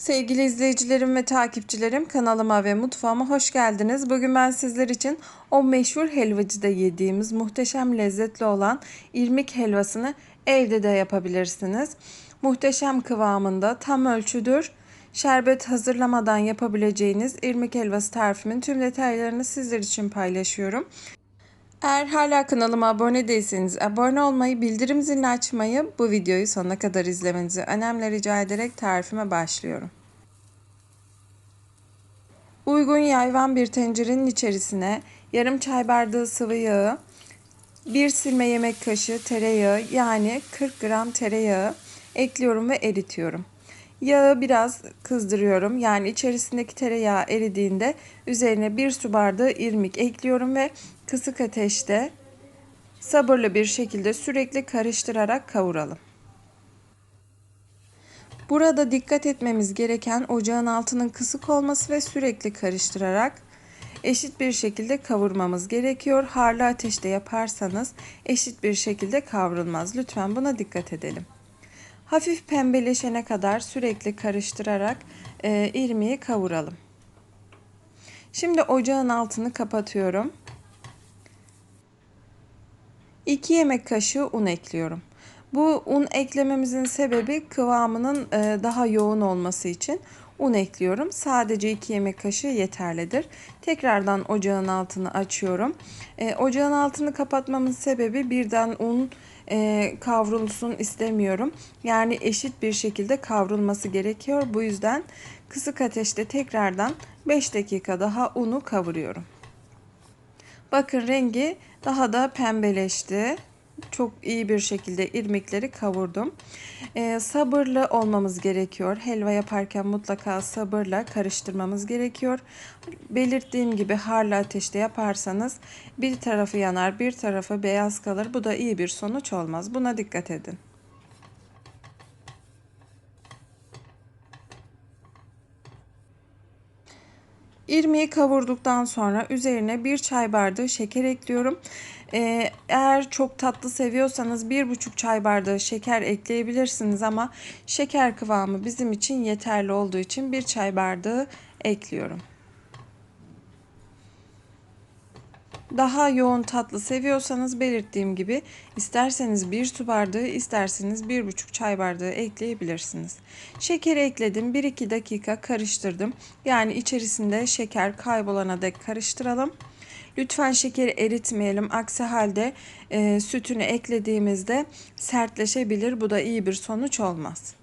Sevgili izleyicilerim ve takipçilerim kanalıma ve mutfağıma hoş geldiniz. Bugün ben sizler için o meşhur helvacıda yediğimiz muhteşem lezzetli olan irmik helvasını evde de yapabilirsiniz. Muhteşem kıvamında tam ölçüdür. Şerbet hazırlamadan yapabileceğiniz irmik helvası tarifimin tüm detaylarını sizler için paylaşıyorum. Eğer hala kanalıma abone değilseniz abone olmayı, bildirim zilini açmayı, bu videoyu sonuna kadar izlemenizi önemli rica ederek tarifime başlıyorum. Uygun yayvan bir tencerenin içerisine yarım çay bardağı sıvı yağı, bir silme yemek kaşığı tereyağı yani 40 gram tereyağı ekliyorum ve eritiyorum. Yağı biraz kızdırıyorum. Yani içerisindeki tereyağı eridiğinde üzerine bir su bardağı irmik ekliyorum ve kısık ateşte sabırlı bir şekilde sürekli karıştırarak kavuralım. Burada dikkat etmemiz gereken ocağın altının kısık olması ve sürekli karıştırarak eşit bir şekilde kavurmamız gerekiyor. Harlı ateşte yaparsanız eşit bir şekilde kavrulmaz. Lütfen buna dikkat edelim. Hafif pembeleşene kadar sürekli karıştırarak e, irmiği kavuralım. Şimdi ocağın altını kapatıyorum. 2 yemek kaşığı un ekliyorum. Bu un eklememizin sebebi kıvamının e, daha yoğun olması için un ekliyorum. Sadece 2 yemek kaşığı yeterlidir. Tekrardan ocağın altını açıyorum. E, ocağın altını kapatmamın sebebi birden un e, kavrulsun istemiyorum. Yani eşit bir şekilde kavrulması gerekiyor. Bu yüzden kısık ateşte tekrardan 5 dakika daha unu kavuruyorum. Bakın rengi daha da pembeleşti. Çok iyi bir şekilde irmikleri kavurdum. Ee, sabırlı olmamız gerekiyor. Helva yaparken mutlaka sabırla karıştırmamız gerekiyor. Belirttiğim gibi harlı ateşte yaparsanız bir tarafı yanar, bir tarafı beyaz kalır. Bu da iyi bir sonuç olmaz. Buna dikkat edin. İrmiği kavurduktan sonra üzerine bir çay bardağı şeker ekliyorum. Ee, eğer çok tatlı seviyorsanız bir buçuk çay bardağı şeker ekleyebilirsiniz ama şeker kıvamı bizim için yeterli olduğu için bir çay bardağı ekliyorum. Daha yoğun tatlı seviyorsanız belirttiğim gibi isterseniz bir su bardağı isterseniz bir buçuk çay bardağı ekleyebilirsiniz. Şekeri ekledim 1-2 dakika karıştırdım. Yani içerisinde şeker kaybolana dek karıştıralım. Lütfen şekeri eritmeyelim. Aksi halde e, sütünü eklediğimizde sertleşebilir. Bu da iyi bir sonuç olmaz.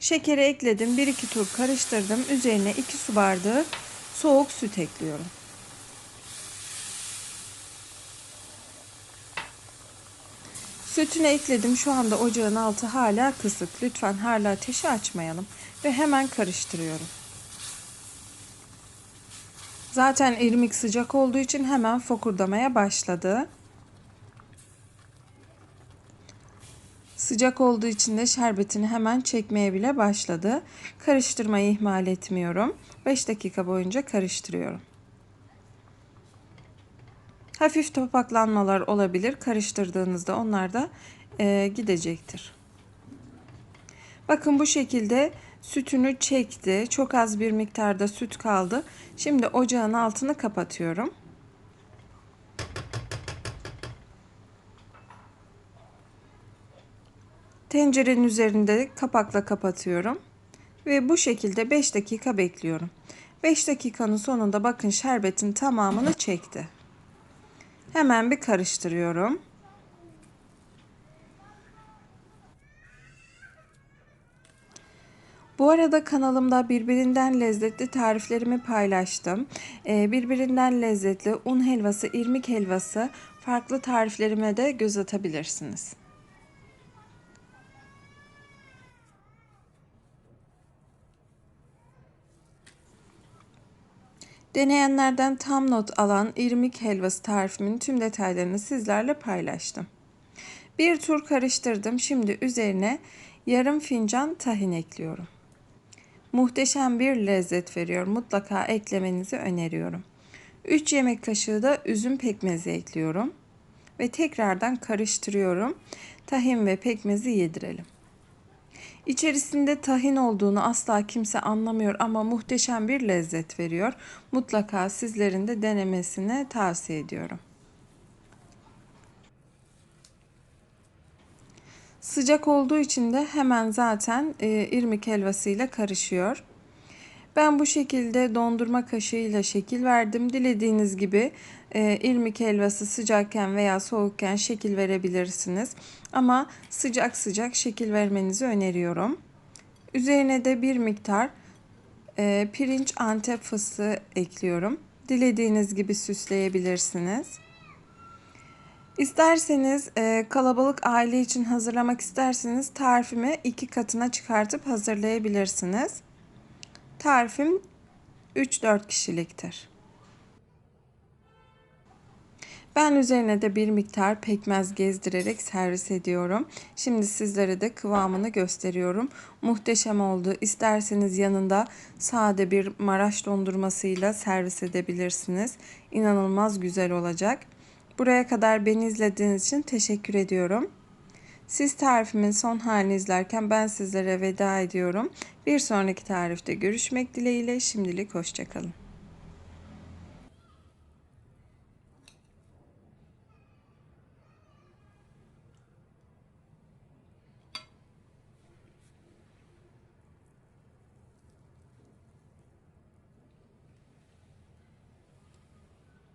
Şekeri ekledim. 1-2 tur karıştırdım. Üzerine 2 su bardağı soğuk süt ekliyorum. Sütünü ekledim. Şu anda ocağın altı hala kısık. Lütfen hala ateşi açmayalım. Ve hemen karıştırıyorum. Zaten irmik sıcak olduğu için hemen fokurdamaya başladı. Sıcak olduğu için de şerbetini hemen çekmeye bile başladı. Karıştırmayı ihmal etmiyorum. 5 dakika boyunca karıştırıyorum. Hafif topaklanmalar olabilir. Karıştırdığınızda onlar da e, gidecektir. Bakın bu şekilde sütünü çekti. Çok az bir miktarda süt kaldı. Şimdi ocağın altını kapatıyorum. Tencerenin üzerinde kapakla kapatıyorum. Ve bu şekilde 5 dakika bekliyorum. 5 dakikanın sonunda bakın şerbetin tamamını çekti. Hemen bir karıştırıyorum. Bu arada kanalımda birbirinden lezzetli tariflerimi paylaştım. Ee, birbirinden lezzetli un helvası, irmik helvası farklı tariflerime de göz atabilirsiniz. Deneyenlerden tam not alan irmik helvası tarifimin tüm detaylarını sizlerle paylaştım. Bir tur karıştırdım. Şimdi üzerine yarım fincan tahin ekliyorum. Muhteşem bir lezzet veriyor. Mutlaka eklemenizi öneriyorum. 3 yemek kaşığı da üzüm pekmezi ekliyorum ve tekrardan karıştırıyorum. Tahin ve pekmezi yedirelim. İçerisinde tahin olduğunu asla kimse anlamıyor ama muhteşem bir lezzet veriyor. Mutlaka sizlerin de denemesini tavsiye ediyorum. Sıcak olduğu için de hemen zaten e, irmik helvasıyla karışıyor. Ben bu şekilde dondurma kaşığıyla şekil verdim. Dilediğiniz gibi e, irmik helvası sıcakken veya soğukken şekil verebilirsiniz. Ama sıcak sıcak şekil vermenizi öneriyorum. Üzerine de bir miktar e, pirinç antep fıstığı ekliyorum. Dilediğiniz gibi süsleyebilirsiniz. İsterseniz e, kalabalık aile için hazırlamak isterseniz tarifimi iki katına çıkartıp hazırlayabilirsiniz. Tarifim 3-4 kişiliktir. Ben üzerine de bir miktar pekmez gezdirerek servis ediyorum. Şimdi sizlere de kıvamını gösteriyorum. Muhteşem oldu. İsterseniz yanında sade bir Maraş dondurmasıyla servis edebilirsiniz. İnanılmaz güzel olacak. Buraya kadar beni izlediğiniz için teşekkür ediyorum. Siz tarifimin son halini izlerken ben sizlere veda ediyorum. Bir sonraki tarifte görüşmek dileğiyle şimdilik hoşçakalın.